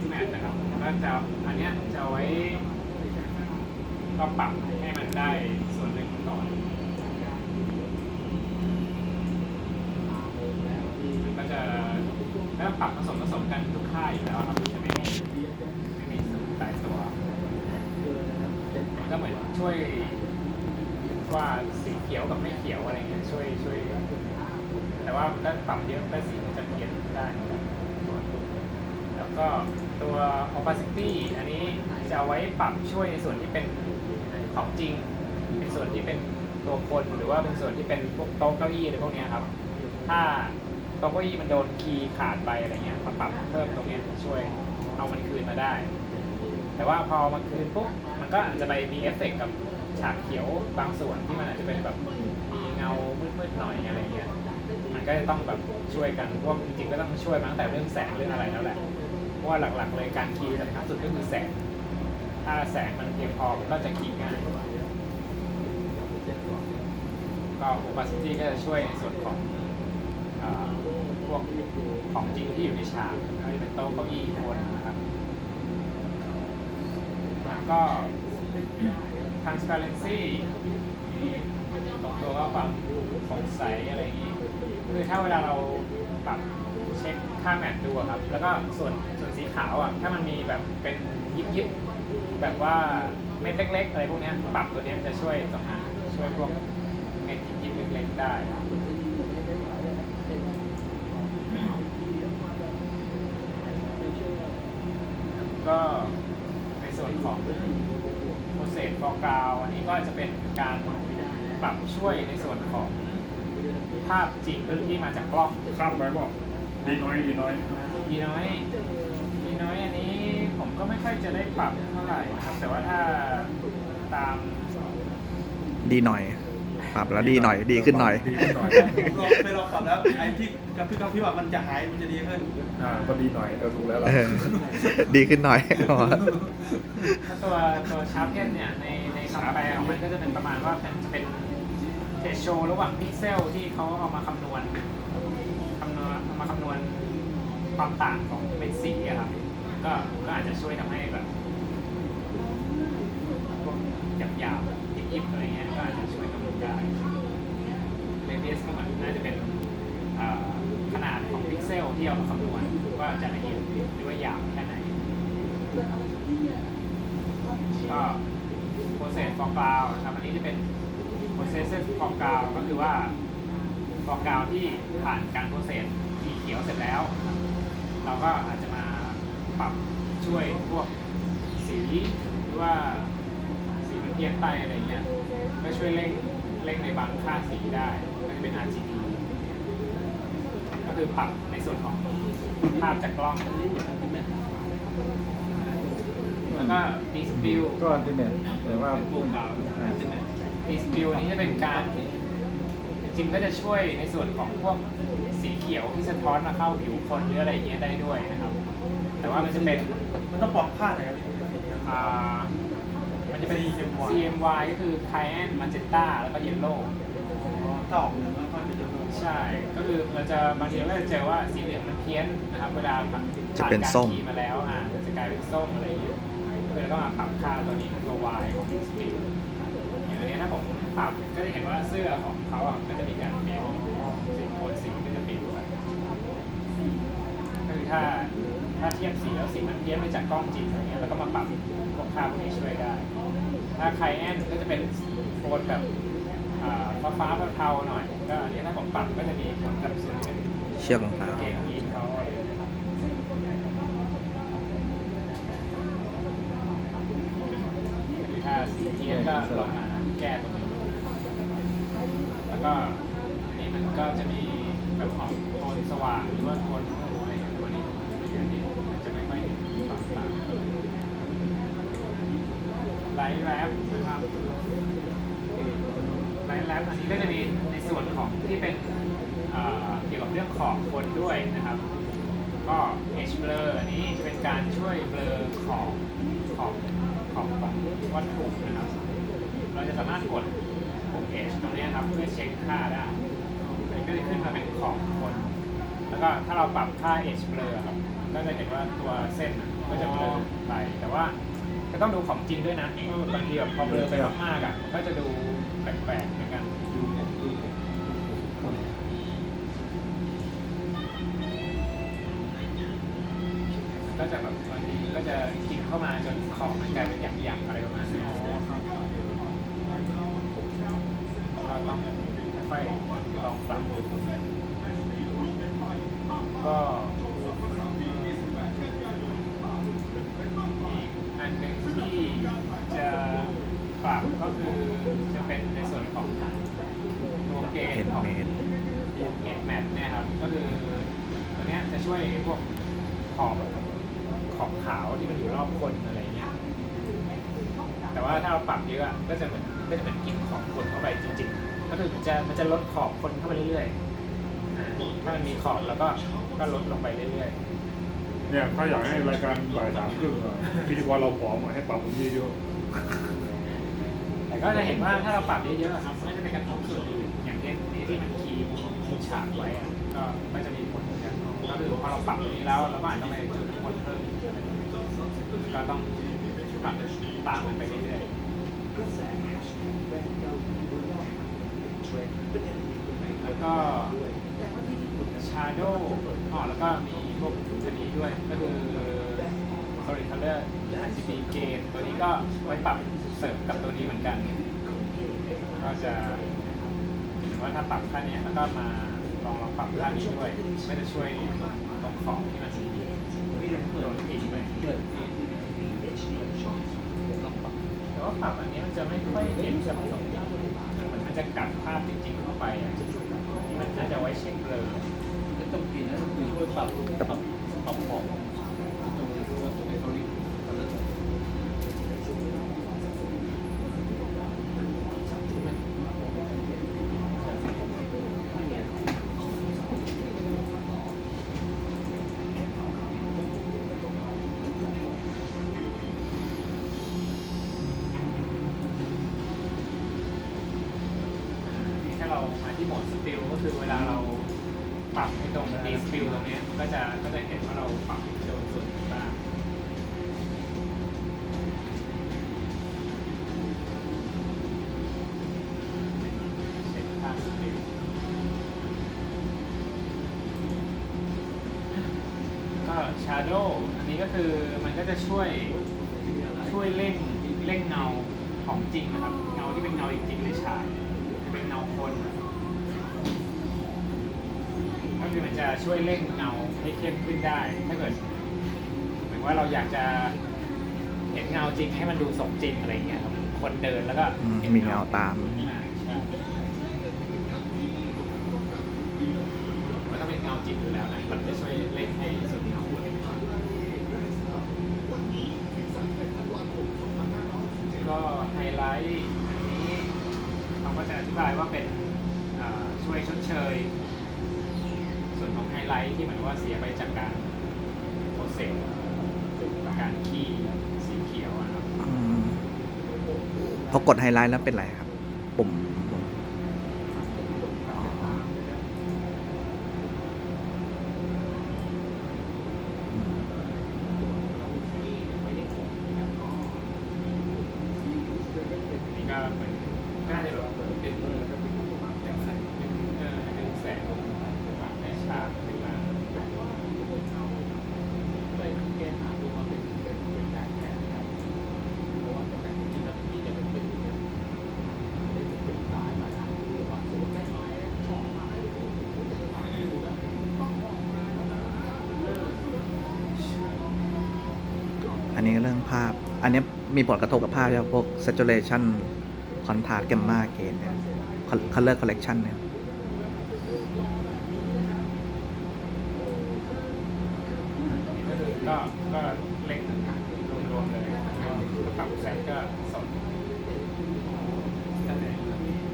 X Max นะครับก็จะอันเนี้ยจะไว้ก็ปรับให้มันได้ส่วนหนึ่งก่อนมันก็จะแล้วปรับผสมผสมกันทุกค่ายอยู่แล้วครับจะไม่มีไม่มีสูตรตายตัวมันก็เหมือนช่วยว่าสีเขียวกับไม่เขียวอะไรเงี้ยช่วยช่วย แต่ว่ามันก็ปรับเยอะก็สีมันจะเพี้ยนได้ ก็ตัว opacity อันนี้จะเอาไว้ปรับช่วยในส่วนที่เป็นของจริง เป็นส่วนที่เป็นตัวคนหรือว่าเป็นส่วนที่เป็นพวกโต๊ะเก้าอี้อะไรพวกนี้ครับ ถ้าโต๊ะเก้าอี้มันโดนคีย์ขาดไปอะไรเงี้ยมาปรับเพิ่มตรงนี้ช่วยเอามันคืนมาได้ แต่ว่าพอมันคืนปุ๊บมันก็อาจจะไปมีเอฟเฟกต์กับฉากเขียวบางส่วนที่มันอาจจะเป็นแบบมีเงามืดๆหน่อยอะไรเงี้ยมันก็จะต้องแบบช่วยกันเพราะว่าจริงๆก็ต้องช่วยมาตั้งแต่เรื่องแสงเรื่องอะไรแล้วแหละ ว่าหลักๆเลยการคีย์สำคัญสุดก็คือแสง ถ้าแสงมันเพียงพอมันก็จะคีย์ง่ายก็ opacity ก็จะช่วยในส่วนของอพวกของจริงที่อยู่ในฉากไม่ว่าจะเป็นโต๊ะเก้าอี้คนนะครับแล้วก็ transparency ตรงตัวว่าความสงสัยอะไรอย่างนี้ คือถ้าเวลาเราปรับเช็คค่าแมทดูครับ แล้วก็ส่วน ส่วนสีขาวอะถ้ามันมีแบบเป็นยิบยิบๆแบบว่าเม็ดเล็กๆอะไรพวกเนี้ยปรับตัวเนี้ยจะช่วยตรงนั้นช่วยพวกเม็ดยิบยิบๆเล็กๆได้ก็ในส่วนของโปรเซสฟอร์กราวอันนี้ก็จะเป็นการปรับช่วยในส่วนของภาพจริงที่มาจากกล้องข้ามไปบอกดีน้อยดีน้อยดีน้อยดี น้อยอันนี้ผมก็ไม่ค่อยจะได้ปรับเท่าไหร่นะครับ แต่ว่าถ้าตามดีหน่อย ปรับแล้วดีหน่อยดีขึ้นหน่อย ดีขึ้นหน่อยผมลองไปลองปรับแล้วไอ้ที่กับพี่กับพี่ว่ามันจะหายมันจะดีขึ้นอ่าก็ดีหน่อยเออถูกแล้วล่ะเออดีขึ้นหน่อย ถ้าตัวตัวชาร์ปเพนเนี่ยในในคำแปลของมันก็จะเป็นประมาณว่าเป็นจะเป็นเทสโชระหว่างพิกเซลที่เขาเอามาคำนวณคำนวณเอามาคำนวณความต่างของเป็นสีอะครับ ก็ก็อาจจะช่วยทำให้แบบพวกหยาบๆยิบๆอะไรเงี้ยก็อาจจะช่วยกำหนดได้เรเดียสก็เหมือนน่าจะเป็นขนาดของพิกเซลที่เอาคำนวณว่าจะละเอียดหรือว่าหยาบแค่ไหนก็ process for cloud นะครับอันนี้จะเป็น process for cloud ก็คือว่า for cloud ที่ผ่านการ process สีเขียวเสร็จแล้ว เราก็อาจจะ รับช่วยพวกสีหรือว่าสีมันเพี้ยนไปอะไรเงี้ยก็ช่วยเร่งเร่งในบางค่าสีได้ก็จะเป็น RGB ก็คือปรับในส่วนของภาพจากกล้องแล้วก็ dispute ก็อันที่เนี่ยแต่ว่าเป็นปุ่มเราดีสปิลนี้จะเป็นการจริงๆก็จะช่วยในส่วนของพวกสีเขียวที่สะท้อนมาเข้าผิวคนหรืออะไรอย่างเงี้ยได้ด้วยนะครับ แต่ว่ามันจะเป็นมันต้องปรับค่าไหนครับอ่ามันจะเป็น CMY ก็คือ Cyan Magenta แล้วก็ Yellow ถ้าออกเหลืองก็ค่อยไปเจอใช่ ก็คือเราจะบางทีเราก็จะเจอว่าสีเหลืองมันเพี้ยนนะครับ เวลามันจะเป็นผ่าส้การมขีดมาแล้วอ่ามันจะกลายเป็นส้มอะไรอย่างเงี้ยก็เลยต้องมาปรับค่าตัวนี้ตัว Y ของ display อย่างอันนี้ถ้าผมปรับก็จะเห็นว่าเสื้อของเขาอะก็จะมีการเปลี่ยนสีโทนสีก็จะเปลี่ยนไปก็คือถ้า ถ้าเทียบสีแล้วสีมันเพี้ยนไปจากกล้องจริงอะไรเงี้ยแล้วก็มาปรับพวกค่าพวกนี้ช่วยได้ ถ้าไครแอนก็จะเป็นโทนแบบฟ้าฟ้าๆเทาๆหน่อย ก็อันนี้ถ้าผมปรับก็จะมีผลกับส่วนเป็นเชือกรองเท้าเกงยีนเขาองเลยถ้าสีเทียนก็ลงมาแก้ตรงนี้แล้วก็อันนี้มันก็จะมีแบบออกโทนสว่างหรือว่าโทนอะไรอย่างเงี้ยตัวนี้อันนี้มันจะไม่ค่อยเห็นความต่างไล ท์แรปนะครับไลท์แรปอันนี้ก็จะมีในส่วนของที่เป็นเกี่ยวกับเรื่องขอบคนด้วยนะครับ ก็ H blur อันนี้จะเป็นการช่วยเบลอขอบขอบขอบของวัตถุนะครับ เราจะสามารถกดปุ่ม H ตรงนี้ครับเพื่อเช็คค่าได้มันก็จะขึ้นมาเป็นขอบคน แล้วก็ถ้าเราปรับค่า H blur ครับก็จะเห็นว่าตัวเส้นก็จะเบลอไปแต่ว่า ก็ต้องดูของจริงด้วยนะเพราะบางทีแบบพอเบลอไปมากๆอะมันก็จะดูแปลกๆเหมือนกันก็จะแบบบางทีก็จะกินเข้ามาจนของมันกลายเป็นหยักๆอะไรประมาณนี้ก็ต้องค่อยๆลองปรับดูก็อีกอันหนึ่งที่จะปรับก็คือจะเป็นในส่วนของตัวเกณ เห็น ฑ์ ของเมตร เอ็ดแมทเนี่ยครับ ก็คือตัวเนี้ยจะช่วยพวกขอบขอบขาวที่มันอยู่รอบคนอะไรเงี้ย แต่ว่าถ้าเราปรับเยอะอะก็จะเหมือนก็จะเหมือนกินขอบคนเข้าไปจริงๆ ก็คือมันจะมันจะลดขอบคนเข้าไปเรื่อยๆอ่าถ้ามันมีขอบแล้วก็ก็ลดลงไปเรื่อยเนี่ยถ้าอยากให้รายการบ่ายสามครึ่งอะพิธีกรเราผอมอะให้ปรับตรงนี้เยอะๆแต่ก็จะเห็นว่าถ้าเราปรับเยอะๆอะครับมันก็จะเป็นกระทบส่วนอื่น อย่างเช่นนี่ที่มันคีย์คีย์ฉากไว้อะก็ก็จะมีผลเหมือนกันก็คือพอเราปรับตรงนี้แล้วเราก็อาจต้องไปจุดน้ำมันเพิ่มอีกก็ต้องปรับตามมันไปเรื่อยๆแล้วก็ชาโดว์อ๋อแล้วก็มีพวกอันนี้ด้วยก็คือ solid color RGB gain ตัวนี้ก็ไว้ปรับเสริมกับตัวนี้เหมือนกัน ก็จะ เห็นว่าถ้าปรับค่าเนี้ยแล้วก็มาลองลองปรับค่านี้ด้วยไม่จะช่วยตรงของที่มันโดนผิดไปแต่ว่าปรับอันนี้มันจะไม่ค่อยเห็นกับตรงนี้เหมือนมันจะกัดภาพจริงๆเข้าไปอะที่มันน่าจะไว้เช็คเลยตรงกินนะคือช่วยปรับปรับปรับของ ดสติลก็คือเวลาเราปรับให้ตรงดีสติลตรงเนี้ยก็จะก็จะเห็นว่าเราปรับโดนส่วนบ้างเช็คค่าสติลก็ชาโดอันนี้ก็คือมันก็จะช่วยช่วยเร่งเร่งเงาของจริงนะครับ เงาที่เป็นเงาจริงๆในฉาก เป็นเงาคนก็คือมัน จะช่วยเร่งเงาให้เข้มขึ้นได้ ถ้าเกิดเหมือนว่าเราอยากจะเห็นเงาจริงให้มันดูสมจริงอะไรเงี้ยครับคนเดินแล้วก็มห็นมีเงาตาม อ่าใช่มันต้องเป็นเงาจริงอยู่แล้วนะมันจะช่วยเร่งให้สุดเงาก็ไฮไลท์อันนี้เขาก็จะอธิบายว่าเป็นอ่าช่วยชดเชย วนของไฮไลท์ที่เหมือนว่าเสียไปจากการโปรเซสการคีย์สีเขียวอะครับอืมพอกดไฮไลท์แล้วเป็นไรครับ ปุ่ม นี่ก็เหมือนน่าจะแบบเป็นเออดึงแสงเออดึงแสงในฉากขึ้นมา อันนี้เรื่องภาพ อันนี้มีผลกระทบกับภาพใช่พวก saturation contrast gamma gain เนี่ย color correction เนี่ยก็ก็เล็กรวมๆเลยก็ปรับแสงก็สดนั่นเอง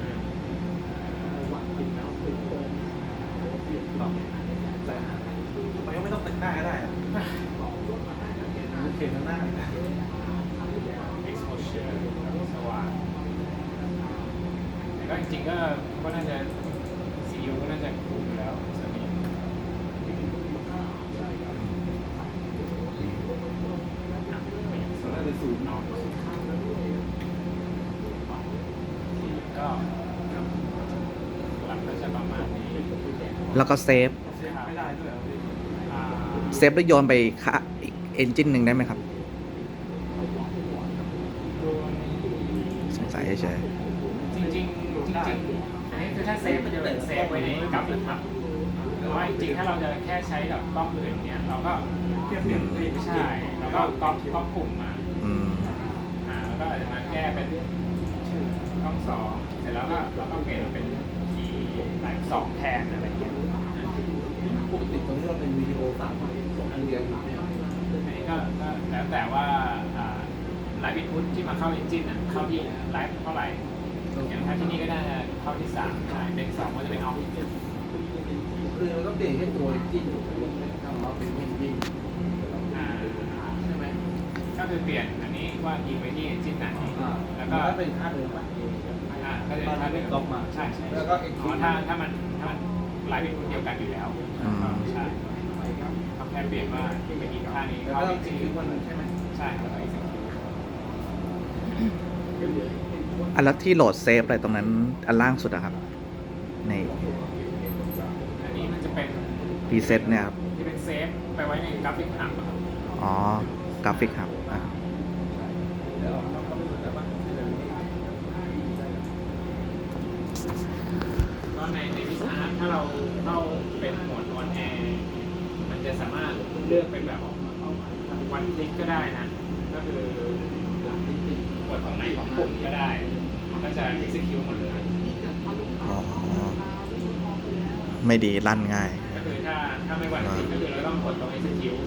อืมมันไม่ต้องแต่งหน้าก็ได้โอเคทั้งหน้า จอสว่างแต่ก็จริงก็ก็น่าจะซีอูก็น่าจะคุมอยู่แล้วสนิทน่จะสูงนอนก็หลักก็จะประมาณนี้แล้วก็เซฟ เซฟแล้วโยนไปค่าเอนจินหนึ่งได้ไหมครับ สงสัยเฉยจริงๆจริงๆอันนี้คือถ้าเซฟมันจะเป็นเซฟไว้ในกับนะครับหรือว่าจริงๆถ้าเราจะแค่ใช้กับกล้องอื่นเนี่ยเราก็เทียบเทียบเทียบใช่แล้วก็ก๊อปก๊อปกลุ่มมาๆอืมอ่าแล้วก็อาจจะมาแก้เป็นชื่อกล้องสองเสร็จแล้วก็เราก็เปลี่ยนมาเป็นทีไลฟ์สองแทนอะไรอย่างเงี้ยปกติตรงนี้เราเป็นวิดีโอสามอันเดียวอยู่เนี่ยอันนี้ก็ก็แล้วแต่ว่า ไลฟ์อินพุตที่มาเข้าเอนจินอะเข้าที่ไลฟ์เท่าไหร่อย่างถ้าที่นี่ก็น่าจะเข้าที่สามใช่เป็นสองก็จะเป็นออฟคือเราก็เปลี่ยนแค่ตัวจิ้นถูกไหมทำมาเป็นวิ่งวิ่งอ่าใช่ไหมก็คือเปลี่ยนอันนี้ว่ายิงไปที่เอนจินไหนอ่าแล้วก็ก็เป็นค่าเดิมปะอ่าก็จะถ้าเดิมก๊อปมาใช่ใช่แล้วก็อีกทีอ๋อถ้าถ้ามันถ้ามันไลฟ์อินพุตเดียวกันอยู่แล้วอืมใช่ทำแค่เปลี่ยนว่าไปยิงค่านี้แล้วเข้าก็เอนจิคิวนมันใช่ไหมใช่แล้วก็ execute อันแล้วที่โหลดเซฟอะไรตรงนั้น อันล่างสุดอะครับ ในอันนี้มันจะเป็น preset เนี่ยครับ ที่เป็นเซฟไปไว้ในกราฟิกหับอะครับอ๋อ กราฟิกครับอ่าเดี๋ยวเราก็ไม่รู้แต่ว่าที่เราก็ในในวิสาหะถ้าเราเข้าเป็นโหมดออนแอร์มันจะสามารถเลือกเป็นแบบวันคลิกก็ได้นะ ก็คือกดตรงไหนของปุ่มก็ได้มัน ก็จะ execute หมดเลยอ๋อไม่ดีลั่นง่าย ก็คือถ้าถ้าไม่วันคลิกก็คือเราต้องกดตรง execute